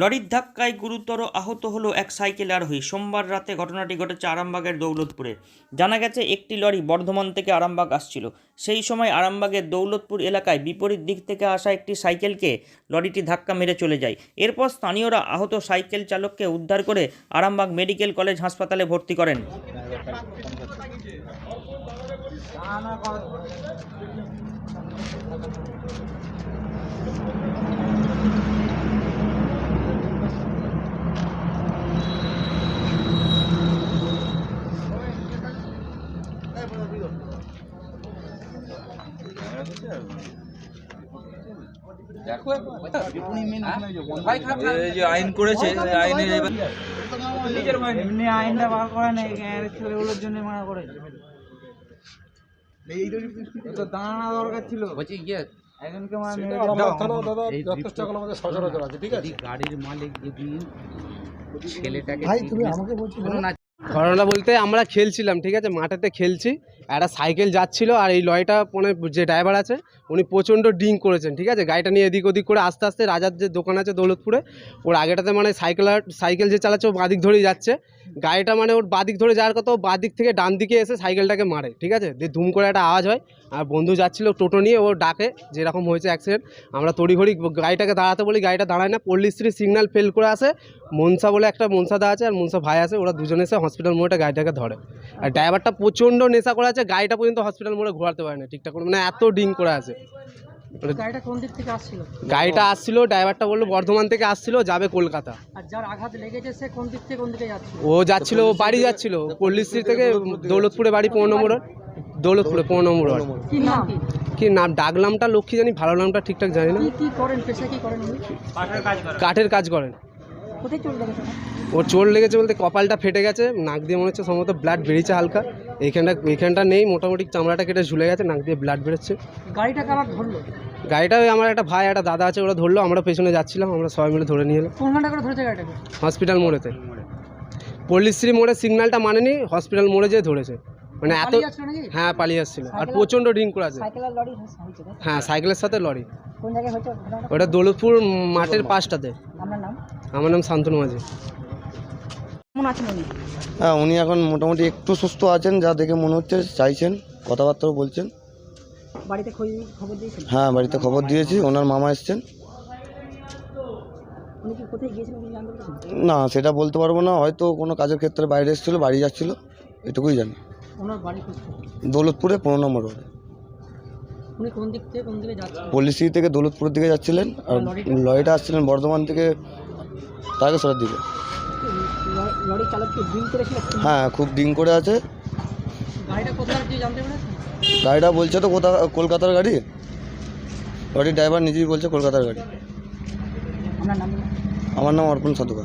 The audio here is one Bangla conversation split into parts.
লরির ধাক্কায় গুরুতর আহত হলো এক সাইকেল আরোহী সোমবার রাতে ঘটনাটি ঘটেছে আরামবাগের দৌলতপুরে। জানা গেছে, একটি লরি বর্ধমান থেকে আরামবাগ আসছিল। সেই সময় আরামবাগের দৌলতপুর এলাকায় বিপরীত দিক থেকে আসা একটি সাইকেলকে লরিটি ধাক্কা মেরে চলে যায়। এরপর স্থানীয়রা আহত সাইকেল চালককে উদ্ধার করে আরামবাগ মেডিকেল কলেজ হাসপাতালে ভর্তি করেন। আইন করেছে আইনের এমনি আইনটা বার করে না ছেলেগুলোর জন্য মানা করে দাঁড়ানো দরকার ছিল। বলছি ইয়ে একজনকে মারা মেরে এই যদি গাড়ির মালিক যদি ছেলেটাকে না ঘটনা বলতে আমরা খেলছিলাম, ঠিক আছে? মাঠেতে খেলছি। একটা সাইকেল যাচ্ছিল আর এই লরিটা মানে যে ড্রাইভার আছে, উনি প্রচণ্ড ডিং করেছেন, ঠিক আছে? গাড়িটা নিয়ে এদিক ওদিক করে আস্তে আস্তে রাজার যে দোকান আছে দৌলতপুরে, ওর আগেটাতে মানে সাইকেল সাইকেল যে চালাচ্ছে, ও বাদিক ধরেই যাচ্ছে। গাড়িটা মানে ওর বাদিক ধরে যাওয়ার কথা, ও বাদিক থেকে ডান দিকে এসে সাইকেলটাকে মারে, ঠিক আছে? দিয়ে ধুম করে একটা আওয়াজ হয়, আর বন্ধু যাচ্ছিল টোটো নিয়ে, ও ডাকে, যেরকম হয়েছে অ্যাক্সিডেন্ট আমরা তড়িঘড়ি গাড়িটাকে দাঁড়াতে বলি, গাড়িটা দাঁড়ায় না পল্লীশ্রী সিগন্যাল ফেল করে আসে, মনসা বলে একটা মনসাদা আছে, আর মনসা ভাই আছে, ওরা দুজনে এসে হসপিটাল মোড়ে গাড়িটাকে ধরে। আর ড্রাইভারটা প্রচণ্ড নেশা করে আছে গাড়িটা পর্যন্ত হসপিটাল মোড়ে ঘোরাতে পারে না ঠিকঠাক করে। মানে এত ডিং করে আছে। গাড়িটা কোন দিক থেকে আসছিল? গাড়িটা আসছিল ড্রাইভারটা বলল বর্ধমান থেকে আসছিল যাবে কলকাতা। আর যার আঘাত লেগেছে সে কোন দিক থেকে কোন দিকে যাচ্ছিল? ও যাচ্ছিল ও বাড়ি যাচ্ছিল পল্লীশ্রী থেকে দৌলতপুরে বাড়ি পনেরো নম্বর দৌলতপুরে পনেরো নম্বর কি নাম কি? কি নাম? ডাক লক্ষ্মী জানি ভালো নামটা ঠিকঠাক জানি না। কি কি করেন পেশা কি করেন। কাঠের কাজ করেন। কোথায় চলে গেছে ওর চোট লেগেছে বলতে কপালটা ফেটে গেছে নাক দিয়ে মনে হচ্ছে সম্ভবত ব্লাড বেরিয়েছে হালকা। এইখানটা এইখানটা নেই মোটামুটি চামড়াটা কেটে ঝুলে গেছে নাক দিয়ে ব্লাড বেরোচ্ছে। গাড়িটা কাবার ধরলো? গাড়িটা ওই আমার একটা ভাই একটা দাদা আছে ওরা ধরলো আমরা পেছনে যাচ্ছিলাম আমরা সবাই মিলে ধরে নিয়ে এলাম। করে হসপিটাল মোড়েতে। পল্লীশ্রী মোড়ে সিগন্যালটা মানেনি হসপিটাল মোড়ে যেয়ে ধরেছে। মানে এত হ্যাঁ পালিয়ে আসছিল আর প্রচণ্ড ড্রিঙ্ক করে আছে সাইকেল আর লরি হয়েছে তাই? হ্যাঁ সাইকেলের সাথে লরি? ওটা দৌলতপুর মাঠের পাশটাতে। আমার নাম শান্তনু মাঝি। হ্যাঁ উনি এখন মোটামুটি একটু সুস্থ আছেন যা দেখে মনে হচ্ছে চাইছেন কথাবার্তাও বলছেন। হ্যাঁ বাড়িতে খবর দিয়েছি ওনার মামা এসছেন। না সেটা বলতে পারব না হয়তো কোনো কাজের ক্ষেত্রে বাইরে এসেছিল বাড়ি যাচ্ছিল এটুকুই জানি। ওনার বাড়ি কোথায়? দৌলতপুরে পনেরো নম্বর রোডে উনি কোন দিক থেকে কোন দিকে যাচ্ছেন পল্লিশ্রী থেকে দৌলতপুরের দিকে যাচ্ছিলেন আর লরিটা? আসছিলেন বর্ধমান থেকে তারকেশ্বরের দিকে। ল- লরি চালক কি ড্রিঙ্ক করেছিল? হ্যাঁ খুব ডিং করে আছে। গাড়িটা কোথায় কি জানতে পেরেছেন? গাড়িটা বলছে তো কোথা কলকাতার গাড়ি? গাড়ির ড্রাইভার নিজেই বলছে কলকাতার গাড়ি। আপনার নাম বলুন। আমার নাম অর্পণ সাধুকা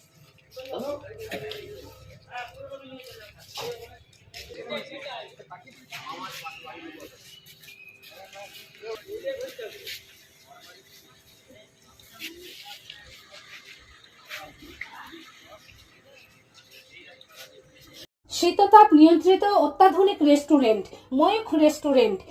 শীততাপ নিয়ন্ত্রিত অত্যাধুনিক রেস্টুরেন্ট ময়ূখ রেস্টুরেন্ট